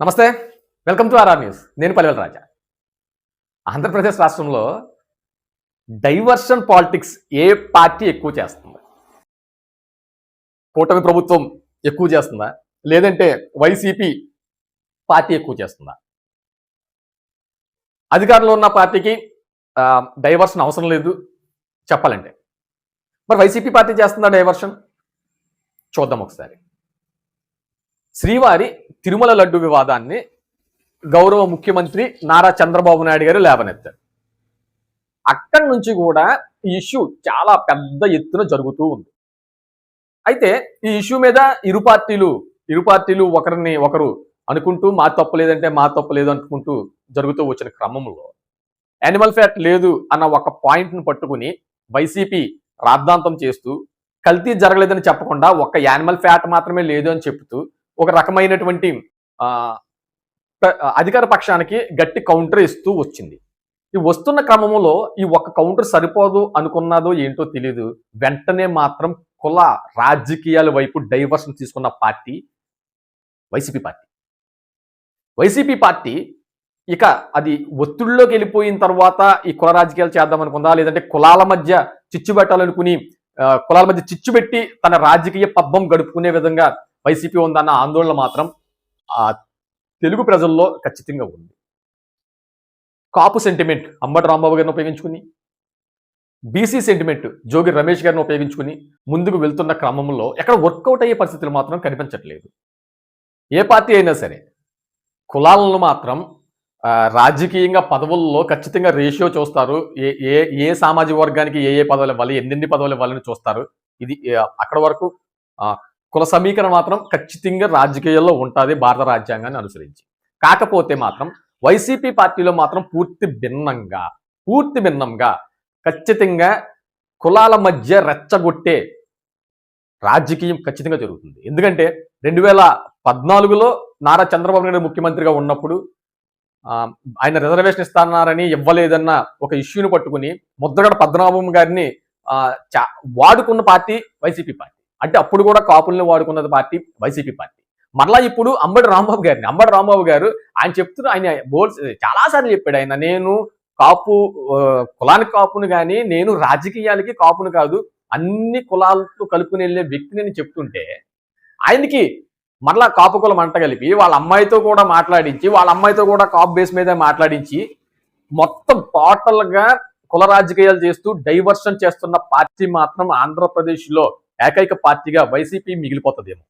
నమస్తే. Welcome to RR news నేను పల్లెల రాజా. ఆంధ్రప్రదేశ్ రాష్ట్రంలో డైవర్షన్ పాలిటిక్స్ ఏ పార్టీ ఎక్కువ చేస్తుంది? కూటమి ప్రభుత్వం ఎక్కువ చేస్తుందా? లేదంటే వైసీపీ పార్టీ ఎక్కువ చేస్తుందా? అధికారంలో ఉన్న పార్టీకి డైవర్షన్ అవసరం లేదు. చెప్పాలంటే. మరి వైసీపీ పార్టీ చేస్తుందా డైవర్షన్? చూద్దాం ఒకసారి. శ్రీవారి తిరుమల లడ్డు వివాదాన్ని గౌరవ ముఖ్యమంత్రి నారా చంద్రబాబు నాయుడు గారు లేవనెత్తారు. అక్కడి నుంచి కూడా ఈ ఇష్యూ చాలా పెద్ద ఎత్తున జరుగుతూ ఉంది. అయితే ఈ ఇష్యూ మీద ఇరు పార్టీలు ఇరు పార్టీలు ఒకరిని ఒకరు అనుకుంటూ మా తప్పు లేదంటే మా తప్పు లేదు అనుకుంటూ జరుగుతూ వచ్చిన క్రమంలో యానిమల్ ఫ్యాట్ లేదు అన్న ఒక పాయింట్ను పట్టుకుని వైసీపీ రాద్ధాంతం చేస్తూ కల్తీ జరగలేదని చెప్పకుండా ఒక యానిమల్ ఫ్యాట్ మాత్రమే లేదు అని చెప్తూ ఒక రకమైనటువంటి ఆ, అధికార పక్షానికి గట్టి కౌంటర్ ఇస్తూ వచ్చింది. ఈ వస్తున్న క్రమంలో ఈ ఒక్క కౌంటర్ సరిపోదు అనుకున్నదో ఏంటో తెలియదు వెంటనే మాత్రం కుల రాజకీయాల వైపు డైవర్షన్ తీసుకున్న party YCP party. YCP party ఇక అది ఒత్తిడిలోకి వెళ్ళిపోయిన తర్వాత ఈ కుల రాజకీయాలు చేద్దాం అనుకుందా? లేదంటే కులాల మధ్య చిచ్చు పెట్టాలనుకుని కులాల మధ్య చిచ్చు పెట్టి తన రాజకీయ పబ్బం గడుపుకునే విధంగా వైసీపీ ఉందన్న ఆందోళన మాత్రం ఆ తెలుగు ప్రజల్లో ఖచ్చితంగా ఉంది. కాపు సెంటిమెంట్ అంబటి రాంబాబు గారిని ఉపయోగించుకుని బీసీ సెంటిమెంట్ జోగి రమేష్ గారిని ఉపయోగించుకుని ముందుకు వెళ్తున్న క్రమంలో ఎక్కడ వర్కౌట్ అయ్యే పరిస్థితులు మాత్రం కనిపించట్లేదు. ఏ పార్టీ అయినా సరే కులాలను మాత్రం రాజకీయంగా పదవుల్లో ఖచ్చితంగా రేషియో చూస్తారు. ఏ ఏ ఏ సామాజిక వర్గానికి ఏ ఏ పదవులు ఇవ్వాలి ఎన్నెన్ని పదవులు ఇవ్వాలని చూస్తారు. ఇది అక్కడ వరకు కుల సమీకరణ మాత్రం ఖచ్చితంగా రాజకీయాల్లో ఉంటుంది భారత రాజ్యాంగాన్ని అనుసరించి. కాకపోతే మాత్రం వైసీపీ పార్టీలో మాత్రం పూర్తి భిన్నంగా పూర్తి భిన్నంగా ఖచ్చితంగా కులాల మధ్య రెచ్చగొట్టే రాజకీయం ఖచ్చితంగా జరుగుతుంది. ఎందుకంటే రెండు వేల పద్నాలుగులో నారా చంద్రబాబు నాయుడు ముఖ్యమంత్రిగా ఉన్నప్పుడు ఆయన రిజర్వేషన్ ఇస్తారన్నారని ఇవ్వలేదన్న ఒక ఇష్యూని పట్టుకుని ముద్రగడ పద్మనాభం గారిని చా- వాడుకున్న పార్టీ వైసీపీ పార్టీ. అంటే అప్పుడు కూడా కాపుల్ని వాడుకున్నది పార్టీ వైసీపీ పార్టీ. మరలా ఇప్పుడు అంబటి రాంబాబు గారిని అంబటి రాంబాబు గారు ఆయన చెప్తున్న ఆయన బోల్స్ చాలాసార్లు చెప్పాడు ఆయన నేను కాపు కులానికి కాపును కానీ నేను రాజకీయాలకి కాపును కాదు అన్ని కులాలతో కలుపుకుని వెళ్ళే వ్యక్తిని నేను చెప్తుంటే ఆయనకి మరలా కాపు కులం అంట కలిపి వాళ్ళ అమ్మాయితో కూడా మాట్లాడించి వాళ్ళ అమ్మాయితో కూడా కాపు బేస్ మీద మాట్లాడించి మొత్తం టోటల్గా కుల రాజకీయాలు చేస్తూ డైవర్షన్ చేస్తున్న పార్టీ మాత్రం ఆంధ్రప్రదేశ్లో ఏకైక పార్టీగా వైసీపీ మిగిలిపోతుందేమో.